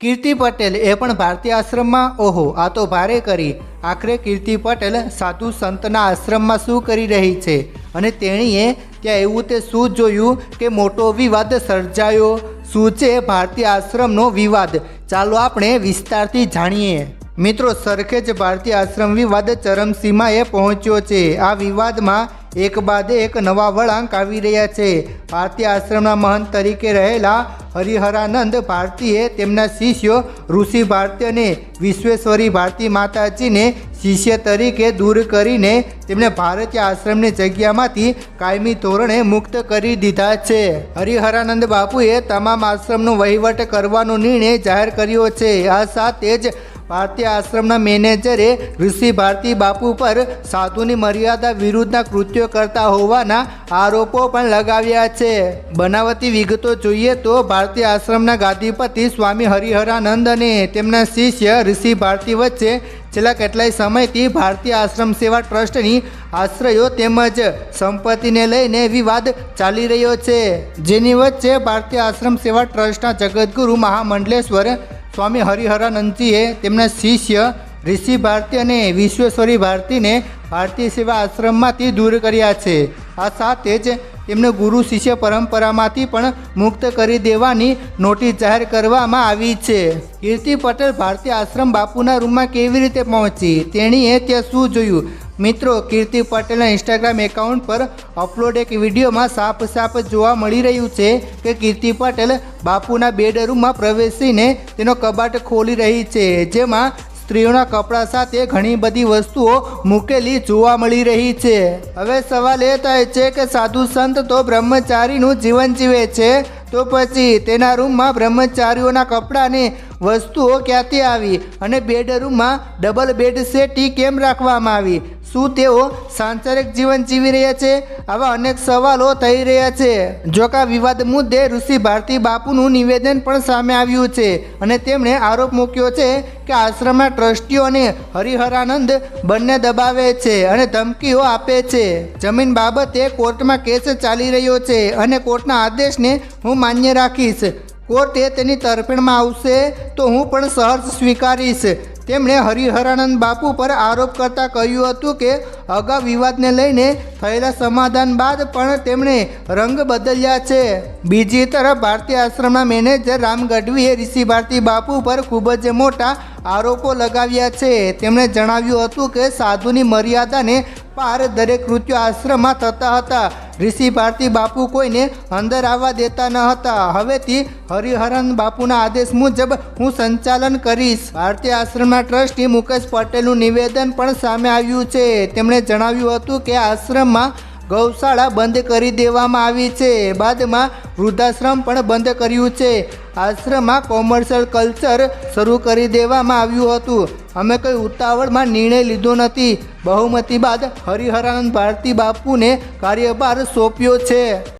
કીર્તિ પટેલ એ પણ ભારતીય આશ્રમમાં, ઓહો, આ તો ભારે કરી. આખરે કીર્તિ પટેલ સાધુ સંતના આશ્રમમાં શું કરી રહી છે? અને તેણીએ ત્યાં એવું તે શું જોયું કે મોટો વિવાદ સર્જાયો? શું છે ભારતીય આશ્રમનો વિવાદ? ચાલો આપણે વિસ્તારથી જાણીએ. મિત્રો સરખેજ ભારતીય આશ્રમ વિવાદ ચરમસીમાએ પહોંચ્યો છે. આ વિવાદમાં એક બાદ એક નવા વળાંક આવી રહ્યા છે. ભારતીય આશ્રમના મહંત તરીકે રહેલા હરિહરાનંદ ભારતીએ તેમના શિષ્યો ઋષિ ભારતી અને વિશ્વેશ્વરી ભારતી માતાજીને શિષ્ય તરીકે દૂર કરીને તેમને ભારતીય આશ્રમની જગ્યામાંથી કાયમી ધોરણે મુક્ત કરી દીધા છે. હરિહરાનંદ બાપુએ તમામ આશ્રમનો વહીવટ કરવાનો નિર્ણય જાહેર કર્યો છે. આ સાથે જ ભારતીય આશ્રમના મેનેજરે ઋષિ ભારતી બાપુ પર સાધુની મર્યાદા વિરુદ્ધના કૃત્યો કરતા હોવાના આરોપો પણ લગાવ્યા છે. બનાવતી વિગતો જોઈએ તો ભારતીય આશ્રમના ગાદીપતિ સ્વામી હરિહરાનંદ અને તેમના શિષ્ય ઋષિ ભારતી વચ્ચે છેલ્લા કેટલાય સમયથી ભારતીય આશ્રમ સેવા ટ્રસ્ટની આશ્રયો તેમજ સંપત્તિને લઈને વિવાદ ચાલી રહ્યો છે. જેની વચ્ચે ભારતીય આશ્રમ સેવા ટ્રસ્ટના જગદગુરુ મહામંડલેશ્વર સ્વામી હરિહરાનંદજીએ તેમના શિષ્ય ઋષિ ભારતી અને વિશ્વેશ્વરી ભારતીને ભારતીય સેવા આશ્રમમાંથી દૂર કર્યા છે. આ સાથે જ તેમને ગુરુ શિષ્ય પરંપરામાંથી પણ મુક્ત કરી દેવાની નોટિસ જાહેર કરવામાં આવી છે. કીર્તિ પટેલ ભારતીય આશ્રમ બાપુના રૂમમાં કેવી રીતે પહોંચી તેણીએ ત્યાં શું જોયું? મિત્રો, કીર્તિ પટેલના ઇન્સ્ટાગ્રામ એકાઉન્ટ પર અપલોડ એક વિડીયોમાં સાફ સાફ જોવા મળી રહ્યું છે કે કીર્તિ પટેલ બાપુના બેડરૂમમાં પ્રવેશીને તેનો કબાટ ખોલી રહી છે, જેમાં સ્ત્રીઓના કપડાં સાથે ઘણી બધી વસ્તુઓ મૂકેલી જોવા મળી રહી છે. હવે સવાલ એ થાય છે કે સાધુ સંત તો બ્રહ્મચારીનું જીવન જીવે છે, તો પછી તેના રૂમમાં બ્રહ્મચારીઓના કપડાંની વસ્તુઓ ક્યાંથી આવી? અને બેડરૂમમાં ડબલ બેડ સેટી કેમ રાખવામાં આવી? શું તેઓ સાંસારિક જીવન જીવી રહ્યા છે? આવા અનેક સવાલો થઈ રહ્યા છે. જોકા વિવાદ મુદ્દે ઋષિ ભારતી બાપુનું નિવેદન પણ સામે આવ્યું છે અને તેમણે આરોપ મૂક્યો છે કે આશ્રમના ટ્રસ્ટીઓ અને હરિહરાનંદ બંને દબાવે છે અને ધમકીઓ આપે છે. જમીન બાબતે કોર્ટમાં કેસ ચાલી રહ્યો છે અને કોર્ટના આદેશને હું માન્ય રાખીશ. કોર્ટે તેની તરફેણમાં આવશે તો હું પણ સહર્ષ સ્વીકારીશ. તેમણે હરિહરાનંદ બાપુ પર આરોપ કરતા કહ્યું હતું કે, અગાઉ વિવાદને લઈને થયેલા સમાધાન બાદ પણ તેમણે રંગ બદલ્યા છે. બીજી તરફ, ભારતીય આશ્રમના મેનેજર રામ ગઢવીએ ઋષિ ભારતી બાપુ પર ખૂબ જ મોટા આરોપો લગાવ્યા છે. તેમણે જણાવ્યું હતું કે, સાધુની મર્યાદાને પાર દરેક કૃત્યો આશ્રમમાં થતા હતા. ઋષિ ભારતી બાપુ કોઈને અંદર આવવા દેતા ન હતા. હવેથી હરિહરન બાપુના આદેશ મુજબ હું સંચાલન કરીશ. ભારતીય આશ્રમના ટ્રસ્ટી મુકેશ પટેલનું નિવેદન પણ સામે આવ્યું છે. તેમણે જણાવ્યું હતું કે આશ્રમમાં ગૌશાળા બંધ કરી દેવામાં આવી છે. બાદમાં વૃદ્ધાશ્રમ પણ બંધ કર્યું છે. આશ્રમમાં કોમર્શિયલ કલ્ચર શરૂ કરી દેવામાં આવ્યું હતું. અમે કોઈ ઉતાવળમાં નિર્ણય લીધો નથી. બહુમતી બાદ હરિહરાનંદ ભારતી બાપુને કાર્યભાર સોંપ્યો છે.